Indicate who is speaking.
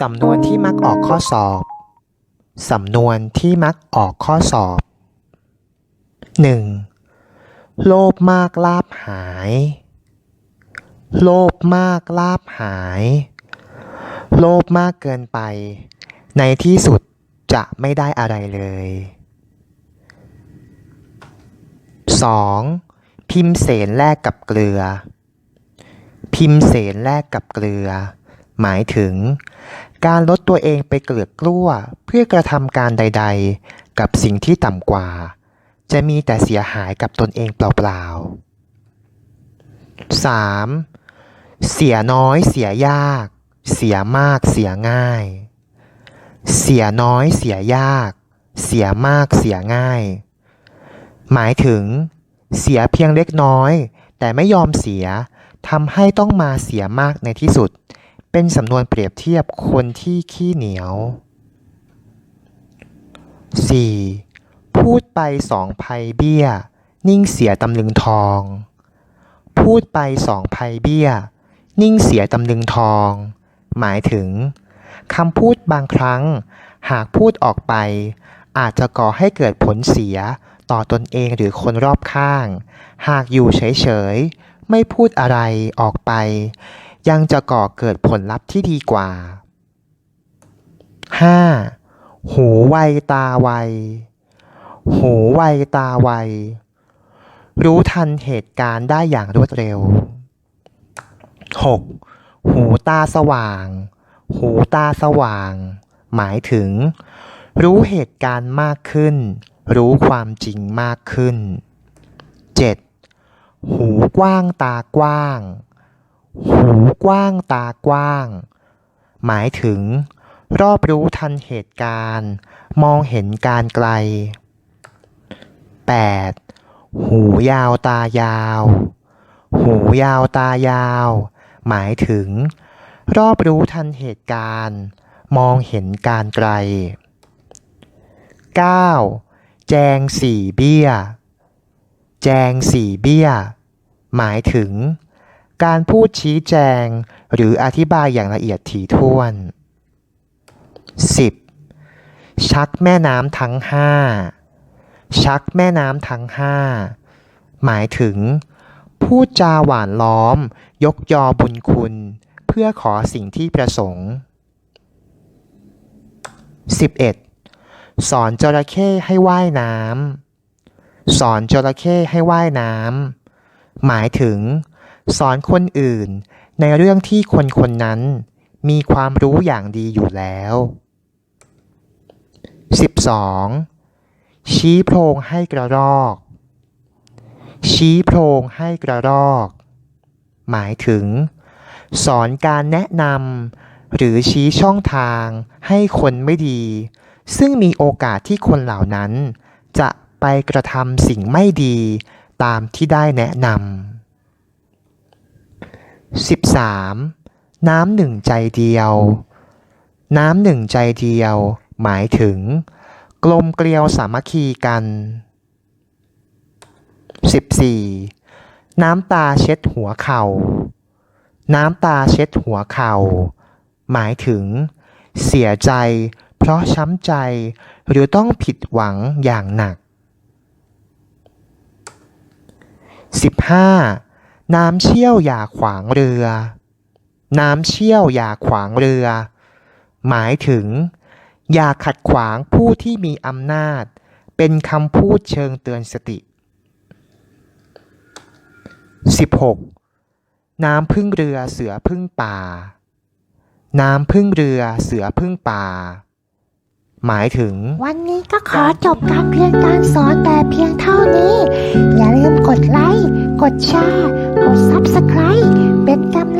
Speaker 1: สำนวนที่มักออกข้อสอบ สำนวนที่มักออกข้อสอบ 1. โลภมากลาบหาย โลภมากลาบหาย โลภมากเกินไป ในที่สุดจะไม่ได้อะไรเลย 2. พิมพ์เสนแลกกับเกลือ พิมพ์เสนแลกกับเกลือ หมายถึง การลดตัวเองไปเกลือกกลั้วเพื่อกระทำการใด ๆ กับสิ่งที่ต่ำกว่า จะมีแต่เสียหายกับตนเองเปล่าๆ 3. เสียน้อยเสียยาก เสียมากเสียง่าย เสียน้อยเสียยาก เสียมากเสียง่าย หมายถึง เสียเพียงเล็กน้อย แต่ไม่ยอมเสียทำให้ต้องมาเสียมากในที่สุด เป็นสำนวนเปรียบเทียบคนที่ขี้เหนียว 4. พูดไปสองภัยเบี้ย นิ่งเสียตำลึงทอง พูดไปสองภัยเบี้ย นิ่งเสียตำลึงทอง หมายถึงคำพูดบางครั้ง หากพูดออกไป อาจจะก่อให้เกิดผลเสียต่อตนเองหรือคนรอบข้าง หากอยู่เฉยๆ ไม่พูดอะไรออกไป ยังจะก่อเกิดผลลัพธ์ที่ดีกว่า 5. หูไวตาไว หูไวตาไว รู้ทันเหตุการณ์ได้อย่างรวดเร็ว 6. หูตาสว่าง หูตาสว่าง หมายถึง รู้เหตุการณ์มากขึ้น รู้ความจริงมากขึ้น 7. หูกว้างตากว้าง หูกว้างตากว้าง หมายถึง รอบรู้ทันเหตุการณ์ มองเห็นการไกล 8. หูยาวตายาว หูยาวตายาว หมายถึง รอบรู้ทันเหตุการณ์ มองเห็นการไกล 9. แจงสี่เบี้ย แจงสี่เบี้ย หมายถึง การพูดชี้แจง หรืออธิบายอย่างละเอียดถี่ถ้วน 10. ชักแม่น้ำทั้งห้าชักแม่น้ำทั้งห้าหมายถึง พูดจาหวานล้อม ยกยอบุญคุณ เพื่อขอสิ่งที่ประสงค์ 11. สอนจระเข้ให้ว่ายน้ำสอนจระเข้ให้ว่ายน้ำหมายถึง สอนคนอื่น ในเรื่องที่คนคนนั้น มีความรู้อย่างดีอยู่แล้ว 12. ชี้โพรงให้กระรอก ชี้โพรงให้กระรอก หมายถึง สอนการแนะนำหรือชี้ช่องทางให้คนไม่ดี ซึ่งมีโอกาสที่คนเหล่านั้น จะไปกระทำสิ่งไม่ดีตามที่ได้แนะนำ 13. น้ำหนึ่งใจเดียว น้ำหนึ่งใจเดียว หมายถึง กลมเกลียวสามัคคีกัน 14. น้ำตาเช็ดหัวเข่า น้ำตาเช็ดหัวเข่า หมายถึง เสียใจ เพราะช้ำใจ หรือต้องผิดหวังอย่างหนัก 15. น้ำเชี่ยวอย่าขวางเรือ น้ำเชี่ยวอย่าขวางเรือ หมายถึง อย่าขัดขวางผู้ที่มีอำนาจ เป็นคำพูดเชิงเตือนสติ 16. น้ำพึ่งเรือเสือพึ่งป่า น้ำพึ่งเรือเสือพึ่งป่า หมายถึง
Speaker 2: วันนี้ก็ขอจบการเรียนการสอนแต่เพียงเท่านี้ อย่าลืมกดไลค์ กดแชร์ กด Subscribe เป็นกำ